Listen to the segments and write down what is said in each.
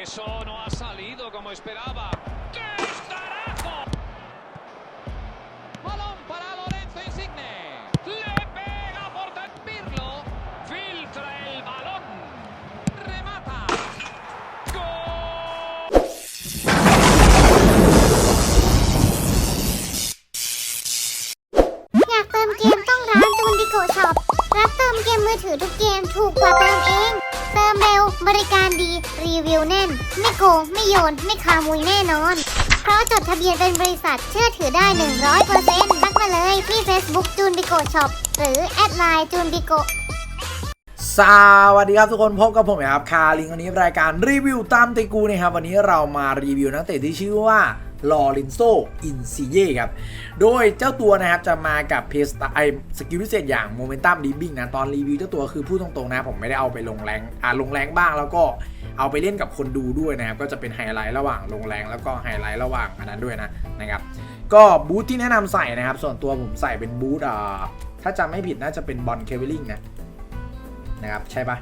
Eso no ha salido como esperaba. ¡Qué disparazo! Balón para Lorenzo Insigne. Le pega por Pirlo. Filtra el balón. Remata. ¡Gol! อยากเติมเกมต้องร้านจูนดิโกช็อปรับเติมเกมมือถือทุกเกมถูกกว่าเติมเอง เติมเร็ว บริการดี รีวิวแน่น ไม่โกง ไม่โยน ไม่คามุยแน่นอน เพราะจดทะเบียนเป็นบริษัทเชื่อถือได้ 100%ทักมาเลยที่ Facebook จูนบิโกช็อปหรือแอดไลน์จูนบิโก สวัสดีครับทุกคนพบกับผมนะครับคาริงวันนี้รายการรีวิวตามติกูนะครับวันนี้เรามารีวิวนักเตะที่ชื่อว่าลอรินโซอินซิเย่ครับ โดยเจ้าตัวนะครับจะมากับเพสตไอสกิลพิเศษอย่างโมเมนตัมดีบิ้งนะตอนรีวิวเจ้าตัวคือพูดตรงๆนะผมไม่ได้เอาไปลงแรงอ่าลงแรงบ้างแล้วก็เอาไปเล่นกับคนดูด้วยนะครับ ก็จะเป็นไฮไลท์ระหว่างลงแรงแล้วก็ไฮไลท์ระหว่างอันนั้นด้วยนะนะครับ ก็บูทที่แนะนำใส่นะครับ ส่วนตัวผมใส่เป็นบูทอ่าถ้าจำไม่ผิดน่าจะเป็นบอลเคเวลิงนะ นะครับใช่ปะ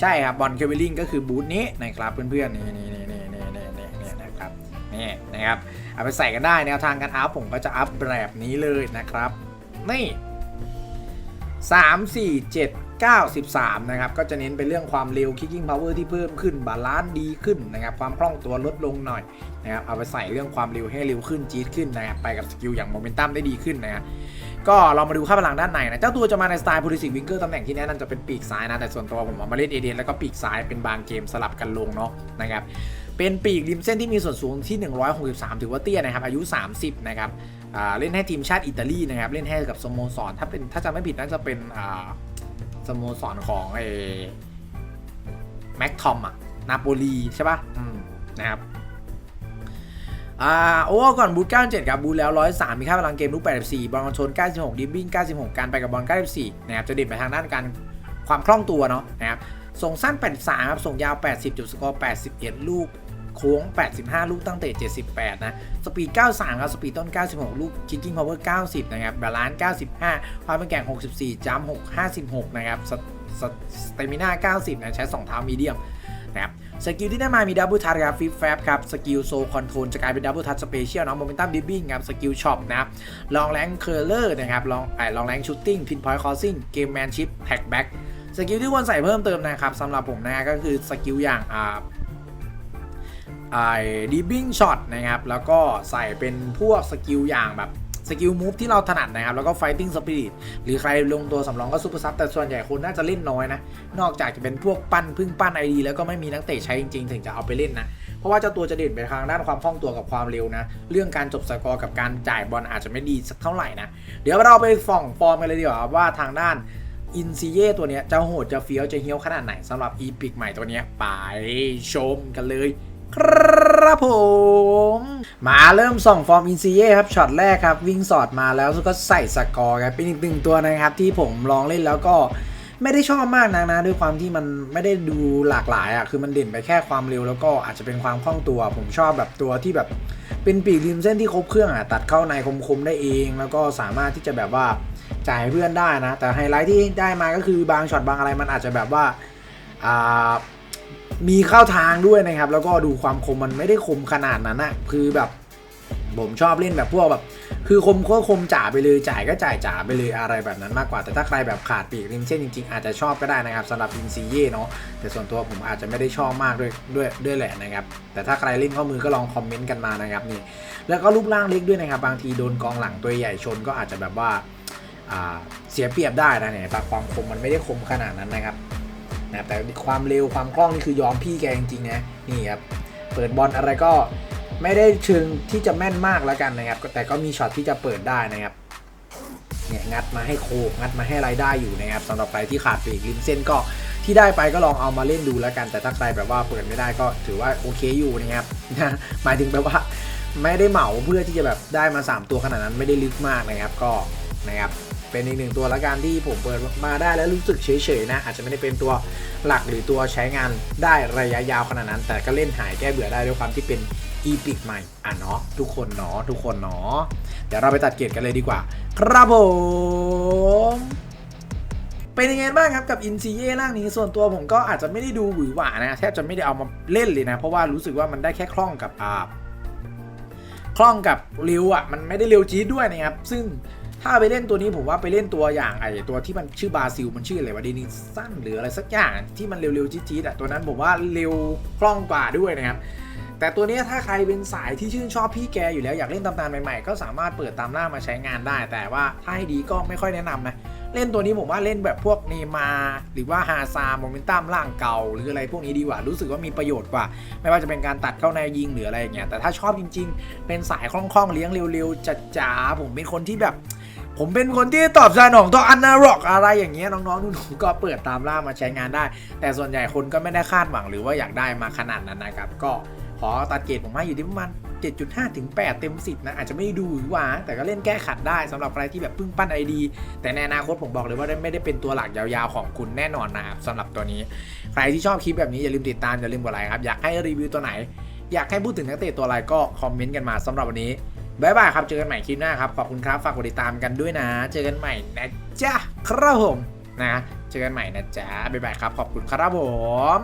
ใช่ครับบอลเคเบิลิงก็คือบูธนี้นะครับเพื่อนๆนี่นี่นี่นี่นี่นี่นี่นะครับนี่นะครับเอาไปใส่กันได้แนวทางการอัพผมก็จะอัพแบบนี้เลยนะครับนี่สามสี่เจ็ด93 นะครับ ก็จะเน้นไปเรื่องความเร็วคิกิ้งพาวเวอร์ที่เพิ่มขึ้น บาลานซ์ดีขึ้นนะครับ ความคล่องตัวลดลงหน่อยนะครับ เอาไปใส่เรื่องความเร็วให้เร็วขึ้น จี๊ดขึ้นนะครับ ไปกับสกิลอย่างโมเมนตัมได้ดีขึ้นนะครับ ก็เรามาดูค่าพลังด้านในนะ เจ้าตัวจะมาในสไตล์ p o l i s i c Winger ตำแหน่งที่แนะนำจะเป็นปีกซ้ายนะ แต่ส่วนตัวผมเอามาเล่นเอเดนแล้วก็ปีกซ้ายเป็นบางเกมสลับกันลงเนาะนะครับ เป็นปีกริมเส้นที่มีส่วนสูงที่ 163 ถือว่าเตี้ยนะครับ อายุ 30 นะครับเล่นให้ทีมชาติอิตาลีนะครับ เล่นให้กับสโมสร ถ้าเป็นถ้าจำไม่ผิดน่าจะเป็นอ่าสโมสรของไอ้แม็กทอมอะนาโปลีใช่ปะนะครับ อ่าโอ้ก่อนบูท97ครับบูทแล้ว 103 มีค่าพลังเกมลูก84 บอลคอน96 ดิบบิ้ง 96 การไปกับบอล 94 นะครับ จะเด่นไปทางด้านการความคล่องตัวเนาะนะครับ ส่งสั้น 83 ครับ ส่งยาว 80 จุดสกอร์ 81 ลูก โค้ง 85 ลูกตั้งเตะ 78 นะ สปีด 93 ครับ สปีดต้น 96 ลูก คิกกิ้งพาวเวอร์ 90 นะครับ บาลานซ์ 95 ความเป็นแกร่ง 64 จัมป์6 56 นะครับสสสเตมิน่า 90 นะ ใช้ 2 เท้ามีเดียมนะครับ สกิลที่ได้มามีดับเบิลทัชครับฟิปแฟบครับสกิลโซคอนโทรลจะกลายเป็นดับเบิลทัชสเปเชียลเนาะโมเมนตัมดิบบิ้งครับสกิลช็อปนะลองแรงเคอร์เลอร์นะครับลองไอ้ลองแรงชูตติ้งพินพอยต์คอสซิ่งเกมแมนชิพแท็กแบ็กสกิลที่ควรใส่เพิ่มเติมนะครับสำหรับผมนะก็คือสกิลอย่างอ่าไอ้ดิบบิ้งช็อตนะครับแล้วก็ใส่เป็นพวกสกิลอย่างแบบ สกิลมูฟที่เราถนัดนะครับ แล้วก็ Fighting Spirit หรือใครลงตัวสำรองก็ซูเปอร์ซับแต่ส่วนใหญ่คนน่าจะเล่นน้อยนะ นอกจากจะเป็นพวกปั้นพึ่งปั้นไอดีแล้วก็ไม่มีนักเตะใช้จริงๆ ถึงจะเอาไปเล่นนะ เพราะว่าเจ้าตัวจะเด่นไปทางด้านความคล่องตัวกับความเร็วนะ เรื่องการจบสกอร์กับการจ่ายบอลอาจจะไม่ดีสักเท่าไหร่นะ เดี๋ยวเราไปส่องฟอร์มกันเลยดีกว่าว่าทางด้านอินซีเย่ตัวเนี้ยจะโหดจะเฟี้ยวจะเฮี้ยวขนาดไหนสำหรับอีพิกใหม่ตัวเนี้ยไปชมกันเลย ครับผม มาเริ่มส่องฟอร์มอินซีเย่ครับช็อตแรกครับ วิ่งสอดมาแล้วก็ใส่สกอร์ครับเป็นอีกหนึ่งตัวนะครับ ที่ผมลองเล่นแล้วก็ไม่ได้ชอบมากนะนะ ด้วยความที่มันไม่ได้ดูหลากหลายอะคือมันเด่นไปแค่ความเร็วแล้วก็อาจจะเป็นความคล่องตัว ผมชอบแบบตัวที่แบบเป็นปีกริมเส้นที่ครบเครื่องอะตัดเข้าในคมๆได้เอง แล้วก็สามารถที่จะแบบว่าจ่ายเพื่อนได้นะ แต่ไฮไลท์ที่ได้มาก็คือบางช็อตบางอะไรมันอาจจะแบบว่าอ่า มีเข้าทางด้วยนะครับ แล้วก็ดูความคมมันไม่ได้คมขนาดนั้นนะคือแบบ ผมชอบเล่นแบบพวกแบบ คือคมก็คมจ่าไปเลยจ่ายก็จ่ายจ่าไปเลยอะไรแบบนั้นมากกว่า แต่ถ้าใครแบบขาดปีกริมเส้นจริงๆ อาจจะชอบก็ได้นะครับสำหรับอินซีเย่เนาะแต่ส่วนตัวผมอาจจะไม่ได้ชอบมากด้วยด้วยด้วยแหละนะครับ แต่ถ้าใครเล่นข้อมือก็ลองคอมเมนต์กันมานะครับนี่แล้วก็รูปร่างเล็กด้วยนะครับ บางทีโดนกองหลังตัวใหญ่ชนก็อาจจะแบบว่าอ่าเสียเปรียบได้นะเนี่ยแต่ความคมมันไม่ได้คมขนาดนั้นนะครับ นะแต่ความเร็วความคล่องนี่คือยอมพี่แกจริงๆนะนี่ครับเปิดบอลอะไรก็ไม่ได้เชิงที่จะแม่นมากแล้วกันนะครับแต่ก็มีช็อตที่จะเปิดได้นะครับเนี่ยงัดมาให้โคงัดมาให้รายได้อยู่นะครับสำหรับใครที่ขาดปีกริมเส้นก็ที่ได้ไปก็ลองเอามาเล่นดูแล้วกัน แต่ถ้าใครแบบว่าเปิดไม่ได้ก็ถือว่าโอเคอยู่นะครับนะหมายถึงแบบว่าไม่ได้เหมาเพื่อที่จะแบบได้มา 3 ตัวขนาดนั้นไม่ได้ลึกมากนะครับก็นะครับ เป็นอีกหนึ่งตัวละกันที่ผมเปิดมาได้แล้วรู้สึกเฉยๆนะอาจจะไม่ได้เป็นตัวหลักหรือตัวใช้งานได้ระยะยาวขนาดนั้น แต่ก็เล่นหายแก้เบื่อได้ด้วยความที่เป็นอีพิกใหม่อะเนาะทุกคนเนาะทุกคนเนาะเดี๋ยวเราไปตัดเกรดกันเลยดีกว่า ครับผมเป็นยังไงบ้างครับกับอินซีเย่ร่างนี้ส่วนตัวผมก็อาจจะไม่ได้ดูหวือหวานะแทบจะไม่ได้เอามาเล่นเลยนะ เพราะว่ารู้สึกว่ามันได้แค่คล่องกับอาคล่องกับเร็วอะมันไม่ได้เร็วจี๊ดด้วยนะครับ ซึ่ง ถ้าไปเล่นตัวนี้ผมว่าไปเล่นตัวอย่างไอตัวที่มันชื่อบาซิลมันชื่ออะไรวะเดนิสั้นหรืออะไรสักอย่างที่มันเร็วๆจี๊ดๆอะตัวนั้นผมว่าเร็วคล่องกว่าด้วยนะครับแต่ตัวนี้ถ้าใครเป็นสายที่ชื่นชอบพี่แกอยู่แล้วอยากเล่นตำนานใหม่ๆ ก็สามารถเปิดตามล่ามาใช้งานได้ แต่ว่าถ้าให้ดีก็ไม่ค่อยแนะนำนะเล่นตัวนี้ผมว่าเล่นแบบพวกเนมาร์หรือว่าฮาซาโมเมนตัมร่างเก่า หรืออะไรพวกนี้ดีกว่า รู้สึกว่ามีประโยชน์กว่า ไม่ว่าจะเป็นการตัดเข้าในยิงหรืออะไรอย่างเงี้ยแต่ถ้าชอบจริง ๆ เป็นสายคล่องๆเลี้ยงเร็วๆจ๋าผมเป็นคนที่แบบ ผมเป็นคนที่ตอบสนองต่ออนาร็อกอะไรอย่างเงี้ยน้องๆหนูๆก็เปิดตามล่ามาใช้งานได้ แต่ส่วนใหญ่คนก็ไม่ได้คาดหวังหรือว่าอยากได้มาขนาดนั้นนะครับ ก็ขอตัดเกรดผมให้อยู่ที่ประมาณ7.5 ถึง 8 เต็ม 10 นะ อาจจะไม่ดูหรือว่า แต่ก็เล่นแก้ขัดได้สำหรับใครที่แบบพิ่งปั้นไอดี แต่ในอนาคตผมบอกเลยว่าไม่ได้เป็นตัวหลักยาวๆของคุณแน่นอนนะครับสำหรับตัวนี้ ใครที่ชอบคลิปแบบนี้อย่าลืมติดตามอย่าลืมกดไลค์ครับ อยากให้รีวิวตัวไหน อยากให้พูดถึงนักเตะตัวอะไรก็คอมเมนต์กันมาสำหรับวันนี้ บายบายครับ เจอกันใหม่คลิปหน้าครับ ขอบคุณครับ ฝากกดติดตามกันด้วยนะ เจอกันใหม่นะจ๊ะ ครับผม นะ เจอกันใหม่นะจ๊ะบายบายครับ ขอบคุณครับผม